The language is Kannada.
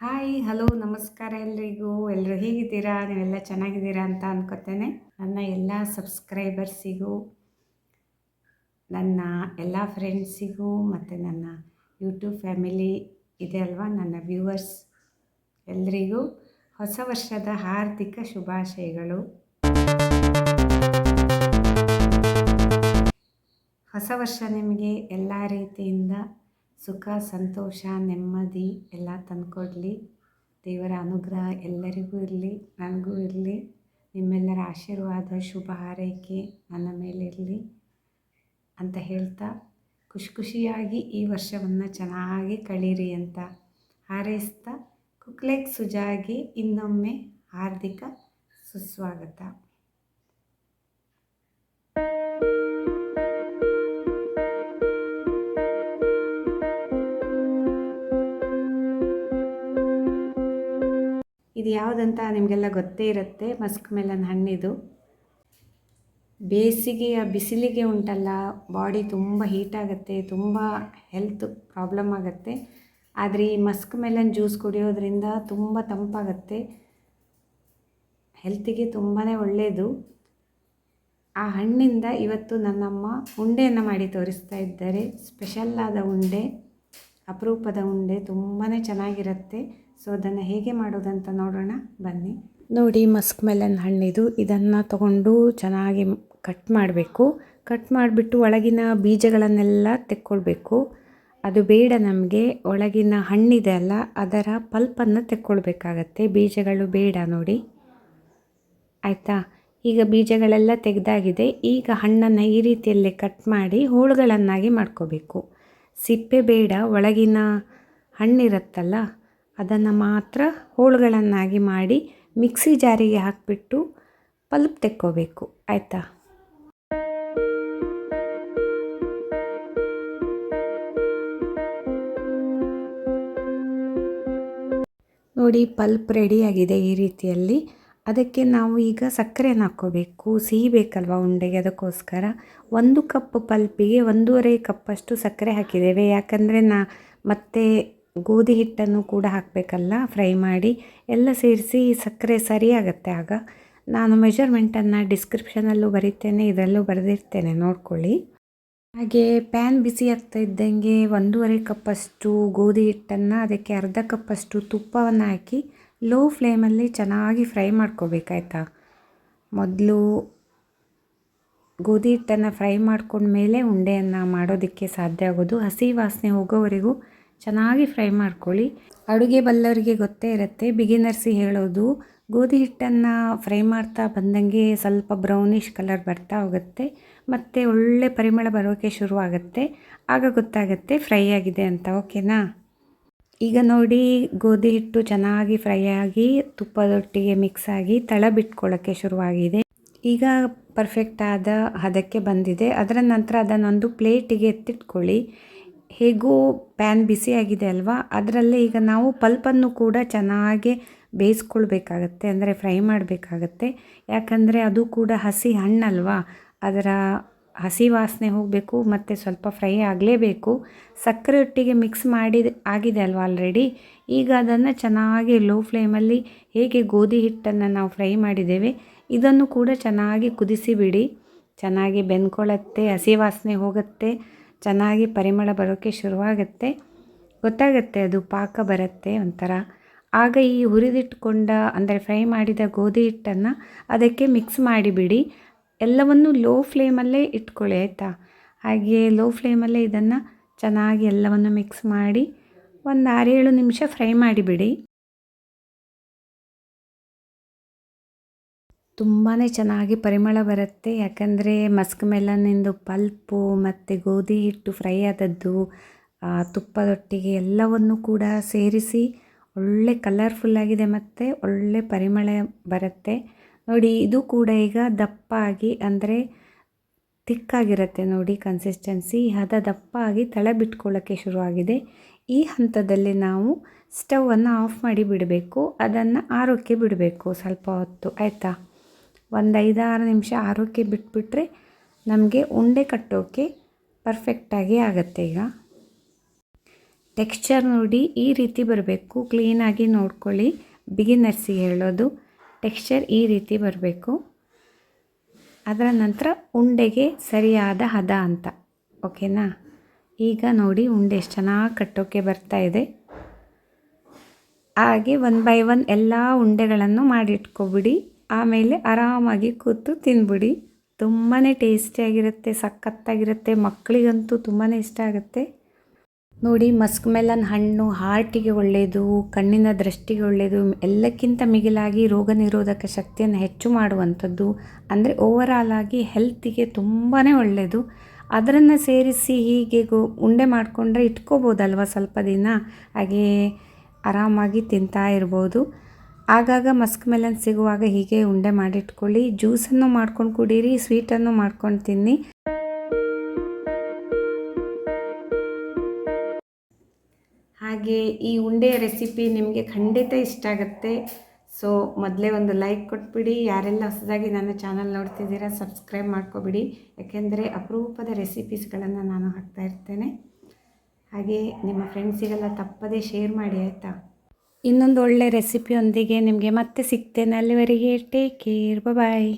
ಹಾಯ್ ಹಲೋ ನಮಸ್ಕಾರ ಎಲ್ರಿಗೂ. ಎಲ್ಲರೂ ಹೇಗಿದ್ದೀರಾ? ನೀವೆಲ್ಲ ಚೆನ್ನಾಗಿದ್ದೀರಾ ಅಂತ ಅನ್ಕೋತೇನೆ. ನನ್ನ ಎಲ್ಲ ಸಬ್ಸ್ಕ್ರೈಬರ್ಸಿಗೂ, ನನ್ನ ಎಲ್ಲ ಫ್ರೆಂಡ್ಸಿಗೂ ಮತ್ತು ನನ್ನ ಯೂಟ್ಯೂಬ್ ಫ್ಯಾಮಿಲಿ ಇದೆ ಅಲ್ವಾ? ನನ್ನ ವ್ಯೂವರ್ಸ್ ಎಲ್ರಿಗೂ ಹೊಸ ವರ್ಷದ ಹಾರ್ದಿಕ ಶುಭಾಶಯಗಳು. ಹೊಸ ವರ್ಷ ನಿಮಗೆ ಎಲ್ಲ ರೀತಿಯಿಂದ ಸುಖ, ಸಂತೋಷ, ನೆಮ್ಮದಿ ಎಲ್ಲ ತಂದುಕೊಡ್ಲಿ. ದೇವರ ಅನುಗ್ರಹ ಎಲ್ಲರಿಗೂ ಇರಲಿ, ನನಗೂ ಇರಲಿ. ನಿಮ್ಮೆಲ್ಲರ ಆಶೀರ್ವಾದ, ಶುಭ ಹಾರೈಕೆ ನನ್ನ ಮೇಲಿರಲಿ ಅಂತ ಹೇಳ್ತಾ ಖುಷಿ ಖುಷಿಯಾಗಿ ಈ ವರ್ಷವನ್ನು ಚೆನ್ನಾಗಿ ಕಳೀರಿ ಅಂತ ಹಾರೈಸ್ತಾ ಕುಕ್ಲೆಕ್ ಸುಜಾಗಿ ಇನ್ನೊಮ್ಮೆ ಹಾರ್ದಿಕ ಸುಸ್ವಾಗತ. ಇದು ಯಾವುದಂತ ನಿಮಗೆಲ್ಲ ಗೊತ್ತೇ ಇರುತ್ತೆ. ಮಸ್ಕ್ ಮೆಲನ್ ಹಣ್ಣಿದು. ಬೇಸಿಗೆಯ ಬಿಸಿಲಿಗೆ ಉಂಟಲ್ಲ ಬಾಡಿ ತುಂಬ ಹೀಟ್ ಆಗುತ್ತೆ, ತುಂಬ ಹೆಲ್ತ್ ಪ್ರಾಬ್ಲಮ್ ಆಗುತ್ತೆ. ಆದರೆ ಈ ಮಸ್ಕ್ ಮೆಲನ್ ಜ್ಯೂಸ್ ಕುಡಿಯೋದ್ರಿಂದ ತುಂಬ ತಂಪಾಗುತ್ತೆ. ಹೆಲ್ತಿಗೆ ತುಂಬಾ ಒಳ್ಳೆಯದು ಆ ಹಣ್ಣಿಂದ ಇವತ್ತು ನನ್ನಮ್ಮ ಉಂಡೆಯನ್ನು ಮಾಡಿ ತೋರಿಸ್ತಾ ಇದ್ದಾರೆ. ಸ್ಪೆಷಲ್ ಆದ ಉಂಡೆ, ಅಪರೂಪದ ಉಂಡೆ ತುಂಬಾ ಚೆನ್ನಾಗಿರುತ್ತೆ. ಸೊ ಅದನ್ನು ಹೇಗೆ ಮಾಡೋದಂತ ನೋಡೋಣ. ಬನ್ನಿ. ನೋಡಿ ಮಸ್ಕ್ ಮೆಲನ್ ಹಣ್ಣಿದು. ಇದನ್ನು ತಗೊಂಡು ಚೆನ್ನಾಗಿ ಕಟ್ ಮಾಡಬೇಕು. ಕಟ್ ಮಾಡಿಬಿಟ್ಟು ಒಳಗಿನ ಬೀಜಗಳನ್ನೆಲ್ಲ ತೆಕ್ಕೊಳ್ಬೇಕು. ಅದು ಬೇಡ ನಮಗೆ. ಒಳಗಿನ ಹಣ್ಣಿದೆ ಅಲ್ಲ, ಅದರ ಪಲ್ಪನ್ನು ತೆಕ್ಕೊಳ್ಬೇಕಾಗತ್ತೆ. ಬೀಜಗಳು ಬೇಡ ನೋಡಿ. ಆಯಿತಾ? ಈಗ ಬೀಜಗಳೆಲ್ಲ ತೆಗೆದಾಗಿದೆ. ಈಗ ಹಣ್ಣನ್ನು ಈ ರೀತಿಯಲ್ಲಿ ಕಟ್ ಮಾಡಿ ಹೋಳುಗಳನ್ನಾಗಿ ಮಾಡ್ಕೋಬೇಕು. ಸಿಪ್ಪೆ ಬೇಡ, ಒಳಗಿನ ಹಣ್ಣಿರುತ್ತಲ್ಲ. ಅದನ್ನು ಮಾತ್ರ ಹೋಳುಗಳನ್ನಾಗಿ ಮಾಡಿ ಮಿಕ್ಸಿ ಜಾರಿಗೆ ಹಾಕಿಬಿಟ್ಟು ಪಲ್ಪ್ ತೆಕ್ಕೋಬೇಕು. ಆಯಿತಾ? ನೋಡಿ, ಪಲ್ಪ್ ರೆಡಿಯಾಗಿದೆ ಈ ರೀತಿಯಲ್ಲಿ. ಅದಕ್ಕೆ ನಾವು ಈಗ ಸಕ್ಕರೆನ ಹಾಕ್ಕೋಬೇಕು. ಸಿಹಿ ಬೇಕಲ್ವ ಉಂಡೆಗೆ? ಅದಕ್ಕೋಸ್ಕರ ಒಂದು ಕಪ್ ಪಲ್ಪಿಗೆ ಒಂದೂವರೆ ಕಪ್ಪಷ್ಟು ಸಕ್ಕರೆ ಹಾಕಿದ್ದೇವೆ. ಯಾಕಂದರೆ ನಾ ಮತ್ತೆ ಗೋಧಿ ಹಿಟ್ಟನ್ನು ಕೂಡ ಹಾಕಬೇಕಲ್ಲ, ಫ್ರೈ ಮಾಡಿ ಎಲ್ಲ ಸೇರಿಸಿ ಸಕ್ಕರೆ ಸರಿಯಾಗತ್ತೆ. ಆಗ ನಾನು ಮೆಜರ್ಮೆಂಟನ್ನು ಡಿಸ್ಕ್ರಿಪ್ಷನಲ್ಲೂ ಬರೀತೇನೆ, ಇದರಲ್ಲೂ ಬರೆದಿರ್ತೇನೆ. ನೋಡ್ಕೊಳ್ಳಿ. ಹಾಗೆ ಪ್ಯಾನ್ ಬಿಸಿ ಆಗ್ತಾ ಇದ್ದಂಗೆ ಒಂದೂವರೆ ಕಪ್ಪಷ್ಟು ಗೋಧಿ ಹಿಟ್ಟನ್ನು, ಅದಕ್ಕೆ ಅರ್ಧ ಕಪ್ಪಷ್ಟು ತುಪ್ಪವನ್ನು ಹಾಕಿ ಲೋ ಫ್ಲೇಮಲ್ಲಿ ಚೆನ್ನಾಗಿ ಫ್ರೈ ಮಾಡ್ಕೋಬೇಕಾಯ್ತಾ? ಮೊದಲು ಗೋಧಿ ಹಿಟ್ಟನ್ನು ಫ್ರೈ ಮಾಡ್ಕೊಂಡ್ಮೇಲೆ ಉಂಡೆಯನ್ನು ಮಾಡೋದಕ್ಕೆ ಸಾಧ್ಯ ಆಗೋದು. ಹಸಿ ವಾಸನೆ ಹೋಗೋವರೆಗೂ ಚೆನ್ನಾಗಿ ಫ್ರೈ ಮಾಡ್ಕೊಳ್ಳಿ. ಅಡುಗೆ ಬಲ್ಲವರಿಗೆ ಗೊತ್ತೇ ಇರುತ್ತೆ ಬಿಗಿನರ್ಸಿ ಹೇಳೋದು, ಗೋಧಿ ಹಿಟ್ಟನ್ನು ಫ್ರೈ ಮಾಡ್ತಾ ಬಂದಂಗೆ ಸ್ವಲ್ಪ ಬ್ರೌನಿಷ್ ಕಲರ್ ಬರ್ತಾ ಹೋಗುತ್ತೆ, ಮತ್ತು ಒಳ್ಳೆ ಪರಿಮಳ ಬರೋಕ್ಕೆ ಶುರುವಾಗುತ್ತೆ ಆಗ ಗೊತ್ತಾಗುತ್ತೆ ಫ್ರೈ ಆಗಿದೆ ಅಂತ ಓಕೆನಾ ಈಗ ನೋಡಿ, ಗೋಧಿ ಹಿಟ್ಟು ಚೆನ್ನಾಗಿ ಫ್ರೈ ಆಗಿ, ತುಪ್ಪದೊಟ್ಟಿಗೆ ಮಿಕ್ಸ್ ಆಗಿ ತಳ ಬಿಟ್ಕೊಳ್ಳೋಕ್ಕೆ ಶುರುವಾಗಿದೆ. ಈಗ ಪರ್ಫೆಕ್ಟ್ ಆದ ಹದಕ್ಕೆ ಬಂದಿದೆ. ಅದರ ನಂತರ ಅದನ್ನೊಂದು ಪ್ಲೇಟಿಗೆ ಎತ್ತಿಟ್ಕೊಳ್ಳಿ. ಹೇಗೂ ಪ್ಯಾನ್ ಬಿಸಿಯಾಗಿದೆ ಅಲ್ವಾ? ಅದರಲ್ಲೇ ಈಗ ನಾವು ಪಲ್ಪನ್ನು ಕೂಡ ಚೆನ್ನಾಗಿ ಬೇಯಿಸ್ಕೊಳ್ಬೇಕಾಗತ್ತೆ, ಅಂದರೆ ಫ್ರೈ ಮಾಡಬೇಕಾಗತ್ತೆ. ಯಾಕಂದರೆ ಅದು ಕೂಡ ಹಸಿ ಹಣ್ಣಲ್ವಾ? ಅದರ ಹಸಿ ವಾಸನೆ ಹೋಗಬೇಕು, ಮತ್ತು ಸ್ವಲ್ಪ ಫ್ರೈ ಆಗಲೇಬೇಕು. ಸಕ್ಕರೆ ಒಟ್ಟಿಗೆ ಮಿಕ್ಸ್ ಮಾಡಿ ಆಗಿದೆ ಅಲ್ವಾ ಆಲ್ರೆಡಿ ಈಗ ಅದನ್ನು ಚೆನ್ನಾಗಿ ಲೋ ಫ್ಲೇಮಲ್ಲಿ ಹೇಗೆ ಗೋಧಿ ಹಿಟ್ಟನ್ನು ನಾವು ಫ್ರೈ ಮಾಡಿದ್ದೇವೆ, ಇದನ್ನು ಕೂಡ ಚೆನ್ನಾಗಿ ಕುದಿಸಿ ಬಿಡಿ ಚೆನ್ನಾಗಿ ಬೆಂದ್ಕೊಳ್ಳುತ್ತೆ, ಹಸಿ ವಾಸನೆ ಹೋಗುತ್ತೆ. ಚೆನ್ನಾಗಿ ಪರಿಮಳ ಬರೋಕ್ಕೆ ಶುರುವಾಗುತ್ತೆ. ಗೊತ್ತಾಗುತ್ತೆ ಅದು ಪಾಕ ಬರುತ್ತೆ ಒಂಥರ. ಆಗ ಈ ಹುರಿದಿಟ್ಕೊಂಡ, ಅಂದರೆ ಫ್ರೈ ಮಾಡಿದ ಗೋಧಿ ಹಿಟ್ಟನ್ನು ಅದಕ್ಕೆ ಮಿಕ್ಸ್ ಮಾಡಿಬಿಡಿ. ಎಲ್ಲವನ್ನು ಲೋ ಫ್ಲೇಮಲ್ಲೇ ಇಟ್ಕೊಳ್ಳಿ ಆಯಿತಾ? ಹಾಗೆ ಲೋ ಫ್ಲೇಮಲ್ಲೇ ಇದನ್ನು ಚೆನ್ನಾಗಿ ಎಲ್ಲವನ್ನು ಮಿಕ್ಸ್ ಮಾಡಿ ಒಂದು ಆರೇಳು ನಿಮಿಷ ಫ್ರೈ ಮಾಡಿಬಿಡಿ. ತುಂಬಾ ಚೆನ್ನಾಗಿ ಪರಿಮಳ ಬರುತ್ತೆ. ಯಾಕಂದರೆ ಮಸ್ಕ್ ಮೆಲನ್ನಿಂದು ಪಲ್ಪು ಮತ್ತು ಗೋಧಿ ಹಿಟ್ಟು ಫ್ರೈ ಆದದ್ದು ತುಪ್ಪದೊಟ್ಟಿಗೆ ಎಲ್ಲವನ್ನು ಕೂಡ ಸೇರಿಸಿ ಒಳ್ಳೆ ಕಲರ್ಫುಲ್ಲಾಗಿದೆ ಮತ್ತು ಒಳ್ಳೆ ಪರಿಮಳ ಬರುತ್ತೆ. ನೋಡಿ, ಇದು ಕೂಡ ಈಗ ದಪ್ಪ ಆಗಿ, ಅಂದರೆ ತಿಕ್ಕಾಗಿರುತ್ತೆ ನೋಡಿ ಕನ್ಸಿಸ್ಟೆನ್ಸಿ ಹದ ದಪ್ಪ ಆಗಿ ತಳ ಬಿಟ್ಕೊಳ್ಳೋಕ್ಕೆ ಶುರುವಾಗಿದೆ. ಈ ಹಂತದಲ್ಲಿ ನಾವು ಸ್ಟವನ್ನು ಆಫ್ ಮಾಡಿ ಬಿಡಬೇಕು, ಅದನ್ನು ಆರೋಕ್ಕೆ ಬಿಡಬೇಕು ಸ್ವಲ್ಪ ಹೊತ್ತು. ಆಯಿತಾ? ಒಂದು ಐದಾರು ನಿಮಿಷ ಆರೋಕ್ಕೆ ಬಿಟ್ಬಿಟ್ರೆ ನಮಗೆ ಉಂಡೆ ಕಟ್ಟೋಕ್ಕೆ ಪರ್ಫೆಕ್ಟಾಗಿ ಆಗುತ್ತೆ ಈಗ. ಟೆಕ್ಸ್ಚರ್ ನೋಡಿ ಈ ರೀತಿ ಬರಬೇಕು. ಕ್ಲೀನಾಗಿ ನೋಡ್ಕೊಳ್ಳಿ. ಬಿಗಿನರ್ಸಿಗೆ ಹೇಳೋದು ಟೆಕ್ಸ್ಚರ್ ಈ ರೀತಿ ಬರಬೇಕು. ಅದರ ನಂತರ ಉಂಡೆಗೆ ಸರಿಯಾದ ಹದ ಅಂತ ಓಕೆನಾ ಈಗ ನೋಡಿ ಉಂಡೆ ಎಷ್ಟು ಚೆನ್ನಾಗಿ ಕಟ್ಟೋಕ್ಕೆ ಬರ್ತಾ ಇದೆ. ಹಾಗೆ ಒನ್ ಬೈ ಒನ್ ಎಲ್ಲ ಉಂಡೆಗಳನ್ನು ಮಾಡಿಟ್ಕೊಬಿಡಿ. ಆಮೇಲೆ ಆರಾಮಾಗಿ ಕೂತು ತಿನ್ಬಿಡಿ. ತುಂಬಾ ಟೇಸ್ಟಿಯಾಗಿರುತ್ತೆ, ಸಖತ್ತಾಗಿರುತ್ತೆ, ಮಕ್ಕಳಿಗಂತೂ ತುಂಬಾ ಇಷ್ಟ ಆಗುತ್ತೆ. ನೋಡಿ, ಮಸ್ಕ್ ಮೆಲನ್ ಹಣ್ಣು, ಹಾರ್ಟಿಗೆ ಒಳ್ಳೆಯದು ಕಣ್ಣಿನ ದೃಷ್ಟಿಗೆ ಒಳ್ಳೆಯದು ಎಲ್ಲಕ್ಕಿಂತ ಮಿಗಿಲಾಗಿ ರೋಗ ನಿರೋಧಕ ಶಕ್ತಿಯನ್ನು ಹೆಚ್ಚು ಮಾಡುವಂಥದ್ದು, ಅಂದರೆ ಓವರಾಲ್ ಆಗಿ ಹೆಲ್ತಿಗೆ ತುಂಬಾ ಒಳ್ಳೆಯದು ಅದನ್ನು ಸೇರಿಸಿ ಹೀಗೆ ಗೋ, ಉಂಡೆ ಮಾಡಿಕೊಂಡ್ರೆ ಇಟ್ಕೋಬೋದಲ್ವ ಸ್ವಲ್ಪ ದಿನ? ಹಾಗೆ ಆರಾಮಾಗಿ ತಿಂತಾ ಇರ್ಬೋದು. ಆಗಾಗ ಮಸ್ಕ್ ಮೆಲನ್ ಸಿಗುವಾಗ ಹೀಗೆ ಉಂಡೆ ಮಾಡಿಟ್ಕೊಳ್ಳಿ. ಜ್ಯೂಸನ್ನು ಮಾಡ್ಕೊಂಡು ಕುಡೀರಿ, ಸ್ವೀಟನ್ನು ಮಾಡ್ಕೊಂಡು ತಿನ್ನಿ. ಹಾಗೆ ಈ ಉಂಡೆಯ ರೆಸಿಪಿ ನಿಮಗೆ ಖಂಡಿತ ಇಷ್ಟ ಆಗುತ್ತೆ. ಸೊ, ಮೊದಲೇ ಒಂದು ಲೈಕ್ ಕೊಟ್ಬಿಡಿ. ಯಾರೆಲ್ಲ ಹೊಸದಾಗಿ ನನ್ನ ಚಾನಲ್ ನೋಡ್ತಿದ್ದೀರಾ, ಸಬ್ಸ್ಕ್ರೈಬ್ ಮಾಡ್ಕೊಬಿಡಿ. ಯಾಕೆಂದರೆ ಅಪರೂಪದ ರೆಸಿಪೀಸ್ಗಳನ್ನು ನಾನು ಹಾಕ್ತಾ ಇರ್ತೇನೆ. ಹಾಗೆ ನಿಮ್ಮ ಫ್ರೆಂಡ್ಸಿಗೆಲ್ಲ ತಪ್ಪದೇ ಶೇರ್ ಮಾಡಿ, ಆಯಿತಾ? ಇನ್ನೊಂದು ಒಳ್ಳೆ ರೆಸಿಪಿಯೊಂದಿಗೆ ನಿಮಗೆ ಮತ್ತೆ ಸಿಗ್ತೇನೆ. ಅಲ್ಲಿವರೆಗೆ ಟೇಕ್ ಕೇರ್ ಬಾಯ್